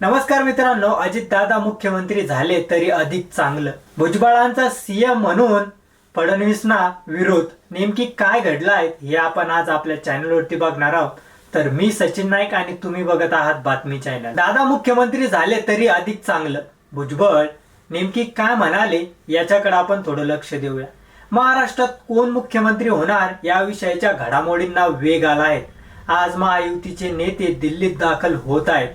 नमस्कार मित्रांनो अजित दादा मुख्यमंत्री झाले तरी अधिक चांगलं. भुजबळांचा सीएम म्हणून फडणवीसना विरोध. नेमकी काय घडलाय हे आपण आज आपल्या चॅनलवरती बघणार आहोत. तर मी सचिन नाईक आणि तुम्ही बघत आहात बातमी चॅनल. दादा मुख्यमंत्री झाले तरी अधिक चांगलं. भुजबळ नेमकी काय म्हणाले याच्याकडे आपण थोडं लक्ष देऊया. महाराष्ट्रात कोण मुख्यमंत्री होणार या विषयाच्या घडामोडींना वेग आला आहे आज महायुतीचे नेते दिल्लीत दाखल होत आहेत.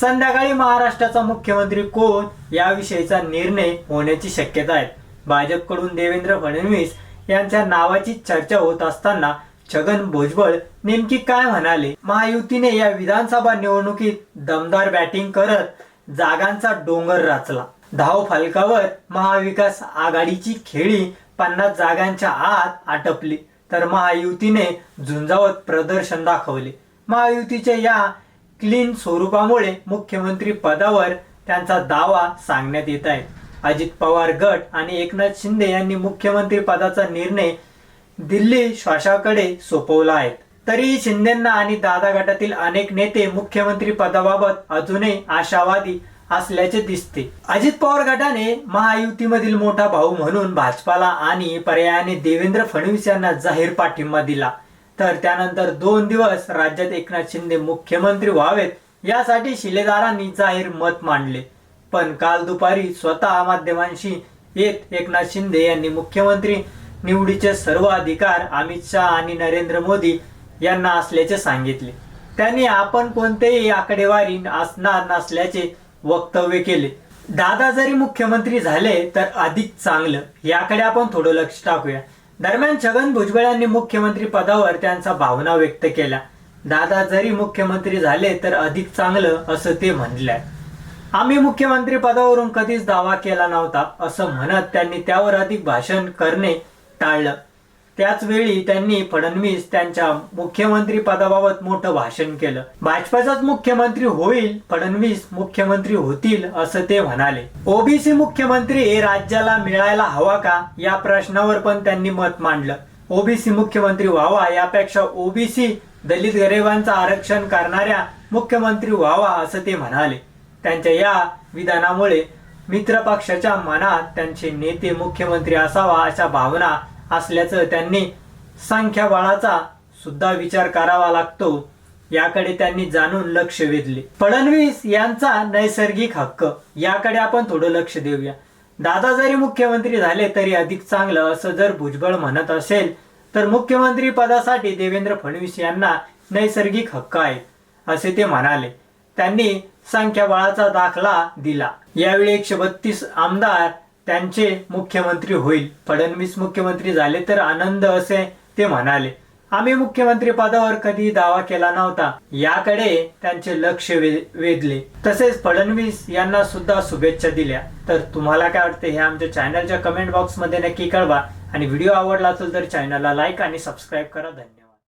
संध्याकाळी महाराष्ट्राचा मुख्यमंत्री कोण याविषयीचा निर्णय होण्याची शक्यता आहे. भाजपकडून देवेंद्र फडणवीस यांच्या नावाची चर्चा होत असताना छगन भुजबळ नेमकी काय म्हणाले? महायुतीने या विधानसभा निवडणुकीत दमदार बॅटिंग करत जागांचा डोंगर रचला. धाव फलकावर महाविकास आघाडीची खेळी पन्नास जागांच्या आत आटपली. तर महायुतीने झुंजावत प्रदर्शन दाखवले. महायुतीच्या या क्लीन स्वरूपामुळे मुख्यमंत्री पदावर त्यांचा दावा सांगण्यात येत आहे. अजित पवार गट आणि एकनाथ शिंदे यांनी मुख्यमंत्री पदाचा निर्णय दिल्ली श्वासाकडे सोपवला आहे. तरीही शिंदेना आणि दादा गटातील अनेक नेते मुख्यमंत्री पदाबाबत अजूनही आशावादी असल्याचे दिसते. अजित पवार गटाने महायुतीमधील मोठा भाऊ म्हणून भाजपाला आणि पर्यायाने देवेंद्र फडणवीस यांना जाहीर पाठिंबा दिला. तर त्यानंतर दोन दिवस राज्यात एकनाथ शिंदे मुख्यमंत्री व्हावेत यासाठी शिलेदारांनी जाहीर मत मांडले. पण काल दुपारी स्वतः माध्यमांशी येत एकनाथ शिंदे यांनी मुख्यमंत्री निवडीचे सर्व अधिकार अमित शहा आणि नरेंद्र मोदी यांना असल्याचे सांगितले. त्यांनी आपण कोणतेही आकडेवारी असणार नसल्याचे वक्तव्य केले. दादा जरी मुख्यमंत्री झाले तर अधिक चांगलं. याकडे आपण थोडं लक्ष टाकूया. दरम्यान छगन भुजबळ यांनी मुख्यमंत्री पदावर त्यांचा भावना व्यक्त केल्या दादा जरी मुख्यमंत्री झाले तर अधिक चांगलं असं ते म्हणलंय. आम्ही मुख्यमंत्री पदावरून कधीच दावा केला नव्हता असं म्हणत त्यांनी त्यावर अधिक भाषण करणे टाळलं. त्याच वेळी त्यांनी फडणवीस त्यांच्या मुख्यमंत्री पदाबाबत मोठं भाषण केलं. भाजपाचाच मुख्यमंत्री होईल फडणवीस मुख्यमंत्री होतील असं ते म्हणाले. ओबीसी मुख्यमंत्री हे राज्याला मिळायला हवा का? या प्रश्नावर पण त्यांनी मत मांडलं. ओबीसी मुख्यमंत्री व्हावा यापेक्षा ओबीसी दलित गरिबांचं आरक्षण करणाऱ्या मुख्यमंत्री व्हावा असं ते म्हणाले. त्यांच्या या विधानामुळे मित्र पक्षाच्या मनात त्यांचे नेते मुख्यमंत्री असावा अशा भावना असल्याचं त्यांनी संख्याबळाचा सुद्धा विचार करावा लागतो. याकडे त्यांनी जाणून लक्ष वेधले. फडणवीस यांचा नैसर्गिक हक्क. याकडे आपण थोडं लक्ष देऊया. दादा जरी मुख्यमंत्री झाले तरी अधिक चांगलं असं जर भुजबळ म्हणत असेल तर मुख्यमंत्री पदासाठी देवेंद्र फडणवीस यांना नैसर्गिक हक्क आहे असे ते म्हणाले. त्यांनी संख्याबळाचा दाखला दिला. यावेळी एकशे बत्तीस आमदार त्यांचे मुख्यमंत्री होईल. फडणवीस मुख्यमंत्री झाले तर आनंद असे ते म्हणाले. आम्ही मुख्यमंत्री पदावर कधी दावा केला नव्हता. याकडे त्यांचे लक्ष वे- वेधले. तसेच फडणवीस यांना सुद्धा शुभेच्छा दिल्या. तर तुम्हाला काय वाटते हे आमच्या चॅनलच्या कमेंट बॉक्समध्ये नक्की कळवा. आणि व्हिडिओ आवडला असेल तर चॅनलला लाईक आणि सबस्क्राईब करा. धन्यवाद.